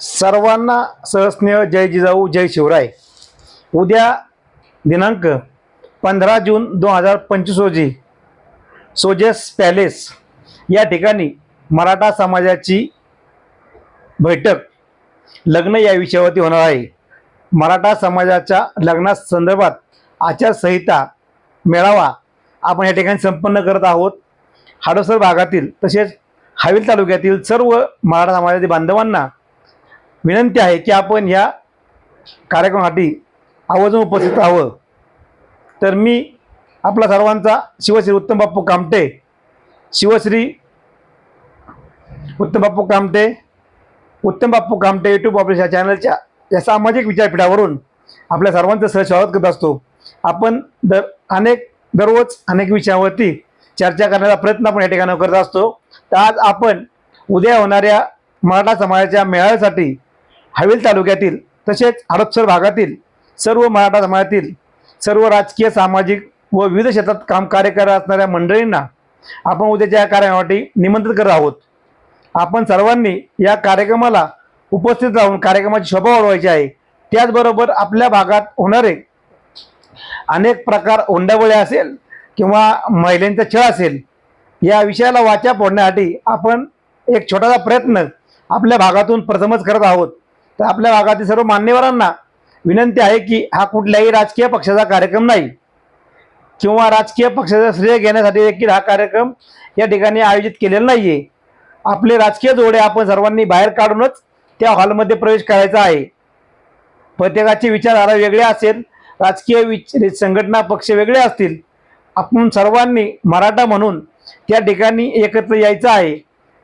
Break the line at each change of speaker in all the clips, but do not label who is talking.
सर्वांना सहस्नेह जय जिजाऊ जय शिवराय. उद्या दिनांक पंधरा जून दोन हजार पंचवीस रोजी सोजेस पॅलेस या ठिकाणी मराठा समाजाची बैठक लग्न या विषयावरती होणार आहे. मराठा समाजाच्या लग्नासंदर्भात आचारसंहिता मेळावा आपण या ठिकाणी संपन्न करत आहोत. हाडोसर भागातील तसेच हवेल तालुक्यातील सर्व मराठा समाजातील बांधवांना विनंती आहे की आपण या कार्यक्रमासाठी आवर्जून उपस्थित राहावं. तर मी आपला सर्वांचा शिवश्री उत्तम बाप्पू कामटे शिवश्री उत्तम बाप्पू कामटे उत्तम बाप्पू कामटे यूट्यूब ऑफिस या चॅनलच्या या सामाजिक विचारपीठावरून आपल्या सर्वांचं सहस्वागत करत असतो. आपण दर अनेक दररोज अनेक विषयावरती चर्चा करण्याचा प्रयत्न आपण या ठिकाणी करत असतो. तर आज आपण उद्या होणाऱ्या मराठा समाजाच्या मेळाव्यासाठी हवेल तालुक्यातील तसेच हडपसर भागातील सर्व मराठा समाजातील सर्व राजकीय सामाजिक व विविध क्षेत्रात काम कार्य करत असणाऱ्या मंडळींना आपण उद्याच्या या कार्यक्रमासाठी निमंत्रित करत आहोत. आपण सर्वांनी या कार्यक्रमाला उपस्थित राहून कार्यक्रमाची शोभा वाढवायची आहे. त्याचबरोबर आपल्या भागात होणारे अनेक प्रकार ओंडावळे असेल किंवा महिलांचा छळ असेल या विषयाला वाचा फोडण्यासाठी आपण एक छोटासा प्रयत्न आपल्या भागातून प्रथमच करत आहोत. तर आपल्या भागातील सर्व मान्यवरांना विनंती आहे की हा कुठल्याही राजकीय पक्षाचा कार्यक्रम नाही. किंवा राजकीय पक्षाचा श्रेय घेण्यासाठी देखील हा कार्यक्रम या ठिकाणी आयोजित केलेला नाहीये. आपले राजकीय जोडे आपण सर्वांनी बाहेर काढूनच त्या हॉलमध्ये प्रवेश करायचा आहे. प्रत्येकाची विचारधारा वेगळे असेल राजकीय विच संघटना पक्ष वेगळे असतील आपण सर्वांनी मराठा म्हणून त्या ठिकाणी एकत्र यायचं आहे.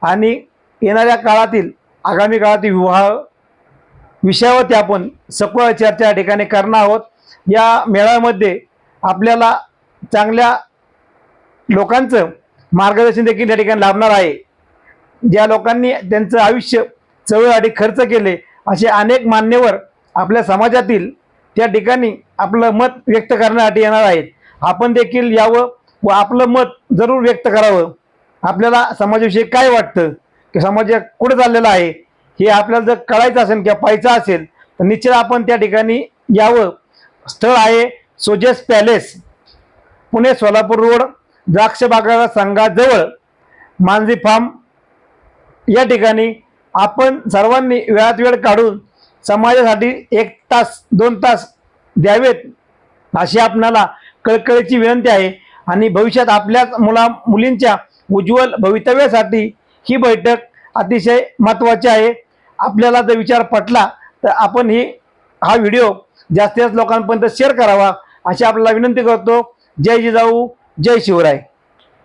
आणि येणाऱ्या काळातील आगामी काळातील विवाह विषयावरती आपण सखोल चर्चा या ठिकाणी करणार आहोत. या मेळाव्यामध्ये आपल्याला चांगल्या लोकांचं मार्गदर्शन देखील या ठिकाणी लाभणार आहे. ज्या लोकांनी त्यांचं आयुष्य चळवळीसाठी खर्च केले असे अनेक मान्यवर आपल्या समाजातील त्या ठिकाणी आपलं मत व्यक्त करण्यासाठी येणार आहेत. आपण देखील यावं व आपलं मत जरूर व्यक्त करावं. आपल्याला समाजाविषयी काय वाटतं? की समाज कुठं चाललेला आहे? हे आपल्याला जर कळायचं असेल किंवा पाहायचं असेल तर निश्चित आपण त्या ठिकाणी यावं. स्थळ आहे सोजेस पॅलेस पुणे सोलापूर रोड द्राक्ष बागा संघाजवळ मांजी फार्म. या ठिकाणी आपण सर्वांनी वेळात वेळ काढून समाजासाठी एक तास दोन तास द्यावेत अशी आपणाला कळकळीची विनंती आहे. आणि भविष्यात आपल्याच मुला मुलींच्या उज्ज्वल भवितव्यासाठी ही बैठक अतिशय महत्त्वाचे आहे. आपल्याला जर विचार पटला तर आपण ही हा व्हिडिओ जास्तीत जास्त लोकांपर्यंत शेअर करावा अशी आपल्याला विनंती करतो. जय जिजाऊ जय शिवराय.